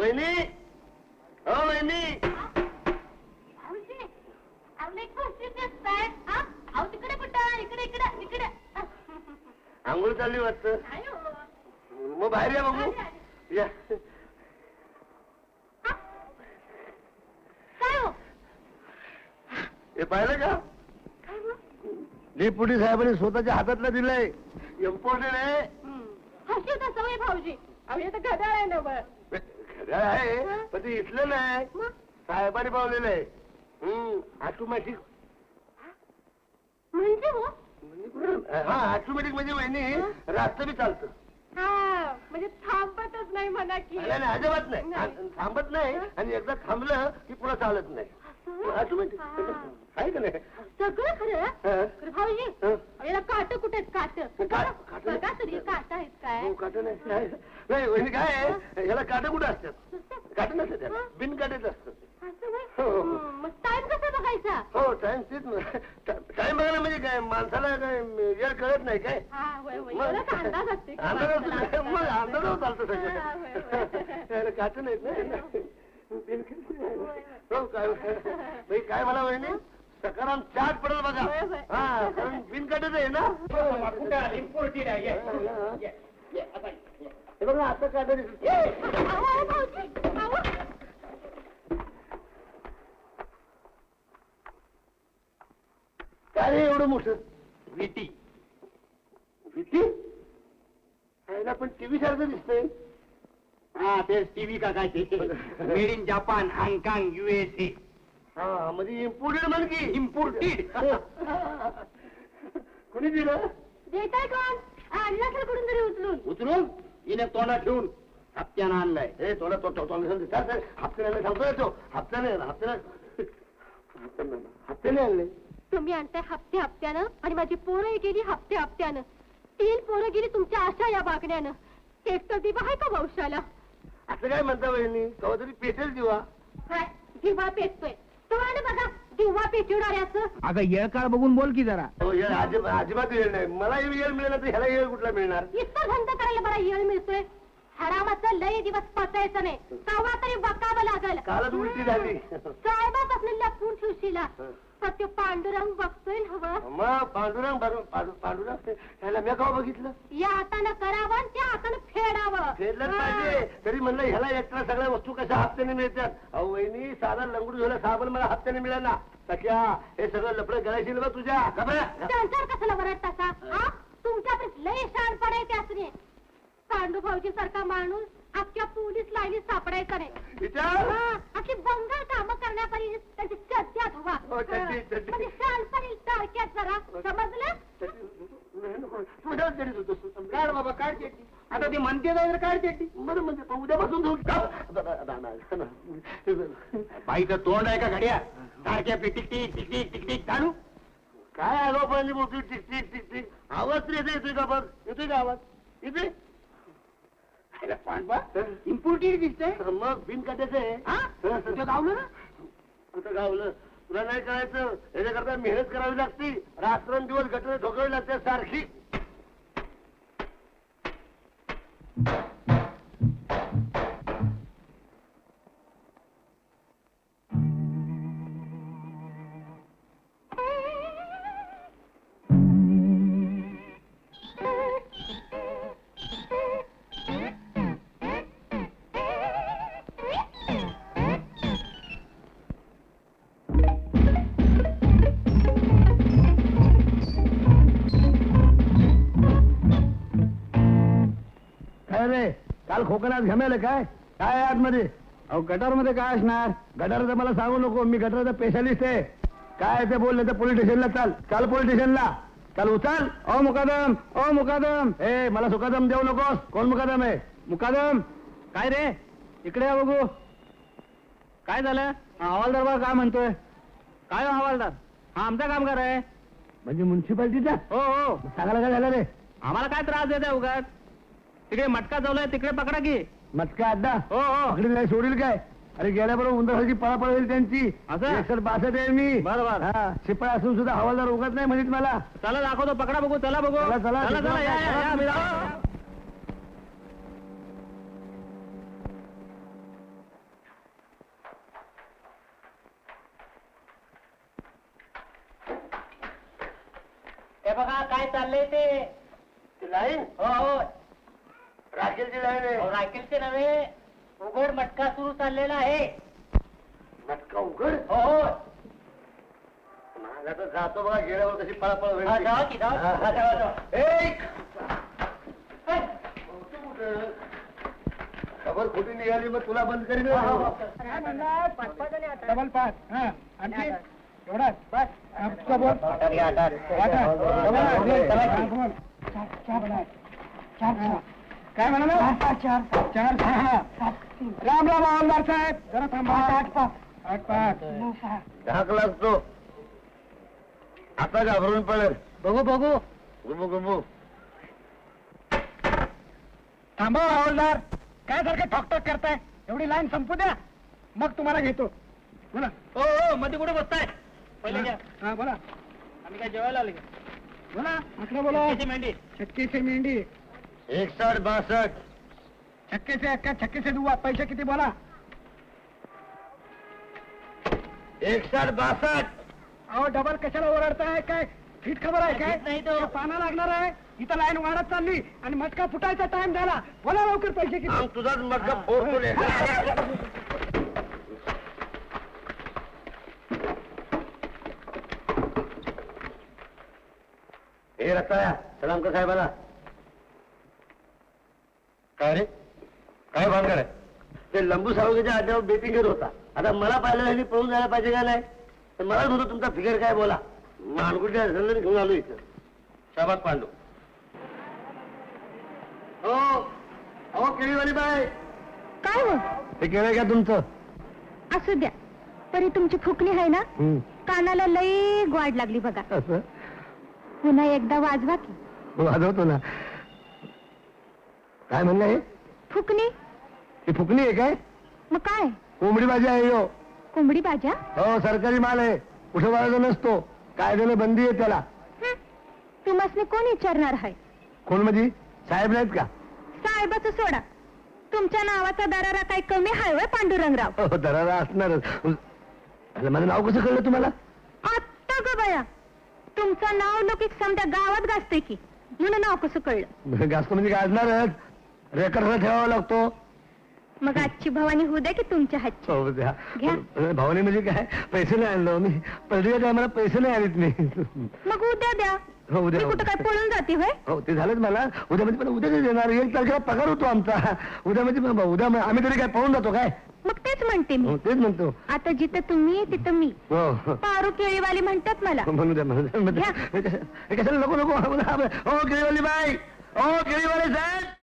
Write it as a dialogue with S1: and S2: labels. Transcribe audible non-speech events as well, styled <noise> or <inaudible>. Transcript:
S1: वहिनी हो वहिनी. आंघोळ चालली वाटतं
S2: हो.
S1: मग बाहेर या बघू. या
S2: हा? हो?
S1: पाहिलं का? डेपुटी साहेबांनी स्वतःच्या हातातलं दिलंय इम्पॉर्टंट आहे
S2: हं. तर सवय भाऊजी अहो हे तर घड्याळ आहे ना बरं.
S1: आहे? पण ते इथलं नाही. साहेबांनी पावलेलं आहे हम्म ऑटोमॅटिक
S2: म्हणजे हो?
S1: हा ऑटोमॅटिक म्हणजे वहिनी रास्त बी चालतं.
S2: हा म्हणजे थांबतच नाही म्हणा की.
S1: नाही नाही, अजिबात नाही. थांबत नाही आणि एकदा थांबलं की पुन्हा चालत नाही. आहे का नाही?
S2: सगळं खरं?
S1: हा.
S2: खरं भाऊजी
S1: हा.
S2: अहो, याला काट कुठे आहेत काट
S1: काटं नाही.
S2: बघा तरी काट आहेत काय?
S1: हो, काटं नाही. नाही, नाही वहिनी काय आहे? ह्याला काटं कुठं असतात? काटं नसतात त्याला. बिन काटेच असतात
S2: असं होय?
S1: हो, हो.
S2: मग टाइम कसा बघायचा?
S1: हो टाइम तेच टाइम बघायला म्हणजे काय? माणसाला काय वेळ कळत नाही काय?
S2: हा होय होय.
S1: मग-
S2: एवढं अंदाज असते. का
S1: अंदाज असतो.
S2: माणसाला?
S1: नाही, मग अंदाजावर चालतं
S2: हा, होय, होय. <laughs>
S1: सगळं त्याला काटं नाहीत ना. बाई, काय मला वहिनी? सकाराम चाट पडेल बघा. हा कारण बिनकाटच आहे ना? हे बघा आता काटा दिसत.
S2: अहो, अहो, भाऊजी, अहो.
S1: काय रे एवढं मोठं? विटी विटी पण टीव्ही सारखं दिसतंय.
S3: हा तेच टीव्ही का काय ते मेड इन जपान हाँगकाँग युएसए
S1: हा म्हणजे इम्पोर्टेड म्हण की.
S3: इम्पोर्टेड <laughs>
S1: कोणी दिलं?
S2: देताय कोण? आणला तर कुठून तरी उचलून.
S3: उचलून? हिने तोंडात ठेवून. हप्त्यानं आणलाय.
S1: ए थोडा तो तो हप्त्याने सांगतोय तो. हप्त्याने हप्त्याने <laughs> हप्त्याने हप्त्याने आणले.
S2: तुम्ही आणताय हप्ते हप्त्यानं आणि माझी पोरं गेली हप्ते हप्त्यानं. तीन पोरं गेली तुमच्या आशा या बागण्यानं एक तर दिवा आहे का वंशाला?
S1: असं काय म्हणता वहिनी? कवा तरी पेटेल दिवा
S2: काय दिवा पेटतोय. तुम्हाला बघा दिवा पेटवणाऱ्याचं
S3: अगं येळ काळ बघून बोल की जरा.
S1: हो येळ अजिब- अजिबात येळ नाही. मला येळ मिळेल तर ह्याला येळ कुठला मिळणार?
S2: इतकं धंदा करायला बरा येळ मिळतोय. हरामाचं लय दिवस पचायचं नाही. तेव्हा तरी बकावं लागल
S1: कालच उलटी झाली.
S2: साहेबापासून लपून ठेवशीला. पण तो पांडुरंग बघतोय ना हवं
S1: मग पांडुरंग पांडु- पांडु- पांडुरंग? ह्याला मी कवा बघितलं?
S2: या हातानं करावं आणि त्या हातानं फेडावं.
S1: फेडलंच
S2: हा.
S1: पाहिजे. तरी म्हणलं ह्याला एकटा सगळ्या वस्तू कशा हप्त्याने मिळतात? अहो वहिनी साधा लंगडू झाला साबण मला हप्त्याने मिळाला. सख्या हे सगळं लपडं करायची बा तुझ्या.
S2: त्यांच्यावर कशाला वरडता का हा? तुमच्याकडे लय शानपण आहे त्यासने. पांडू भाऊजी सारखा माणूस अख्ख्या पोलीस लाईनीत सापडायचा नाही.
S1: विचार.
S2: हा, अशी बंगाल कामं करण्यापर्यंत त्याची चर्चा हवा
S1: हो, चड्डी, चड्डी.
S2: म्हणजे टाळक्यात जरा समजलं?
S1: करीत होतो
S3: काढ बाबा काढ चेटी आता ते म्हणते जाईल काढ चेटी
S1: बरं म्हणजे पण उद्यापासून दा-
S3: बाईचं तोंड आहे का घड्या? सारख्या tick tick tick tick tick tick चालू
S1: काय आलो पण मोठी? टिक टिक टिक टिक आवाज तरी येते येतोय का बघ? येतोय का आवाज? येते
S3: इम्पोर्टेड दिसतंय.
S1: मग बिन काट्याचं आहे.
S3: हा? तुझं गावलं ना?
S1: कुठं गावलं. तुला नाही करायचं. याच्याकरता मेहनत करावी लागते. रात्रंदिवस गटर ढोकावी लागते सारखी. काय रे काल कोकणात घमेल काय? काय आतमध्ये?
S3: अहो गटारमध्ये काय असणार?
S1: गटारचं मला सांगू नको मी गटारचा स्पेशालिस्ट आहे. काय ते बोलले तर पोलीस स्टेशनला चाल. चाल पोलीस स्टेशनला चाल उचल.
S3: ओ मुकादम. ओ मुकादम.
S1: ए मला सुखादम देऊ नकोस. कोण मुकादम आहे?
S3: मुकादम. काय रे? इकडे या बघू. काय झालं? हा, हवालदार बा काय म्हणतोय. काय हो हवालदार? हा आमचा कामगार आहे.
S1: म्हणजे म्युन्सिपाल्टीचा
S3: हो हो.
S1: सांगायला काय झालं रे?
S3: आम्हाला काय त्रास देत आहे उगाच? तिकडे मटका जवळ तिकडे पकडा की.
S1: मटका अड्डा?
S3: हो हो.
S1: पकडील नाही सोडील काय? अरे गेल्याबरोबर उंदराची पळापळ होईल त्यांची.
S3: असं?
S1: बासत आहे मी.
S3: बरोबर.
S1: हा, शिपळा असून सुद्धा हवालदार उगत नाही म्हणत मला.
S3: चला दाखवतो. पकडा बघू चला बघू.
S1: चला, चला,
S4: हे बघा काय चाललंय ते?
S1: लाईन?
S4: हो हो.
S1: राखेलची लाईन आहे
S4: नव्हे. उघड मटका सुरू चाललेला आहे.
S1: मटका उघड?
S4: हो हो.
S1: माझा तर जातो बघा गेल्यावर कशी पळापळ होईल
S4: हा,
S1: ती.
S4: जावा की, जावा.
S1: हा, हा, जावा, जावा. ए, खबर खोटी निघाली? मग तुला बंद करीन
S3: डबल पाच हा आणखी? एवढाच बस. बोल. हा, बोल. काय म्हणाला? चार चार सहा. राम राम हवालदार साहेब. जरा थांबा. आठ पाच. आठ पाच.
S1: धाक लागतो आता घाबरून पडेल.
S4: बघू बघू.
S1: गुबू गुबू.
S3: थांबा हवालदार काय सारखं ठॉकटॉक करताय. एवढी लाईन संपू द्या. मग तुम्हाला घेतो. बोला.
S4: हो हो मध्ये कुठे बसताय? पहिले घ्या.
S3: हा बोला.
S4: आम्ही काय जेवायला आले का?
S3: बोला. म्हटलं बोला.
S4: मेंढी.
S3: से मेंढी.
S1: एकसठ बासष्ट.
S3: छक्के से अक्का छक्के से दुआ पैसे किती बोला?
S1: एकसठ बासष्ट.
S3: अहो डबल कशाला ओरडताय? काय फिट खबर आहे काय?
S4: नाही तो.
S3: पाना लागणार आहे. इथं लाईन वाढत चालली आणि मटका फुटायचा टाइम झाला. बोला लवकर पैसे किती?
S1: मग तुझाच मटका फोडतो रे. हे रताळ्या सलाम कर साहेबाला. काय रे? काय भानगड आहे? ते लंबू सावंगीच्या अड्ड्यावर बेटिंग घेत होता. आता मला पाहिलं ह्यांनी पळून जायला पाहिजे का नाही? तर मला म्हणतो तुमचा फिगर काय बोला. मानकुटीच्या झंडण घेऊन आलो इथं. शाबात पांडू. हो अहो केळीवाली बाय
S5: काय हो?
S1: हे केळं का तुमचं.
S5: असू द्या. तरी तुमची फुकणी आहे ना? कानाला लई ग्वाड लागली बघा.
S1: असं?
S5: पुन्हा एकदा वाजवा की.
S1: वाजवतो ना. काय म्हणलं हे?
S5: फुकणी.
S1: ही फुकणी आहे काय?
S5: मग काय?
S1: कोंबडी भाजी आहे
S5: कोंबडी भाज्या
S1: हो सरकारी माल आहे. कुठे वाजवतो नसतो. कायद्याने बंदी आहे त्याला.
S5: हं. तुम्हासनी कोण विचारणार आहे?
S1: कोण म्हणजे? साहेब नाहीत का?
S5: साहेबाचं सोडा. तुमच्या नावाचा दरारा काही कमी होय पांडुरंगराव?
S1: हो दरारा असणारच. अरे, माझं नाव कसं कळलं तुम्हाला?
S5: आत्ता ग बया. तुमचं नाव लोक समजा गावात गाजते की. म्हणून नाव कसं कळलं?
S1: जास्त म्हणजे गाजणारच. रेकॉर्डला ठेवावा लागतो.
S5: मग आजची भवानी होऊ द्या की तुमच्या हातची.
S1: हो द्या.
S5: घ्या.
S1: भावने म्हणजे काय? पैसे नाही आणलो मी. पहिल्या टायमाला पैसे नाही आणत मी.
S5: मग उद्या द्या.
S1: हो, उद्या.
S5: मी कुठं काय पळून जाते होय?
S1: हो ते झालंच मला. उद्या म्हणजे पण उद्या देणार. एक तारखेला पगार होतो आमचा. उद्या म्हणजे मग उद्या मग आम्ही तरी काय पाहून जातो काय?
S5: मग तेच म्हणते मी.
S1: हो तेच म्हणतो.
S5: आता जिथं तुम्ही तिथं मी.
S1: हो. हो.
S5: पारू केळीवाली म्हणतात मला.
S1: म्हणू द्या म्हणू द्या. म्हणजे-
S5: घ्या.
S1: हे कशाला नको नको. हो केळीवाली बाई. हो केळीवाली साहेब.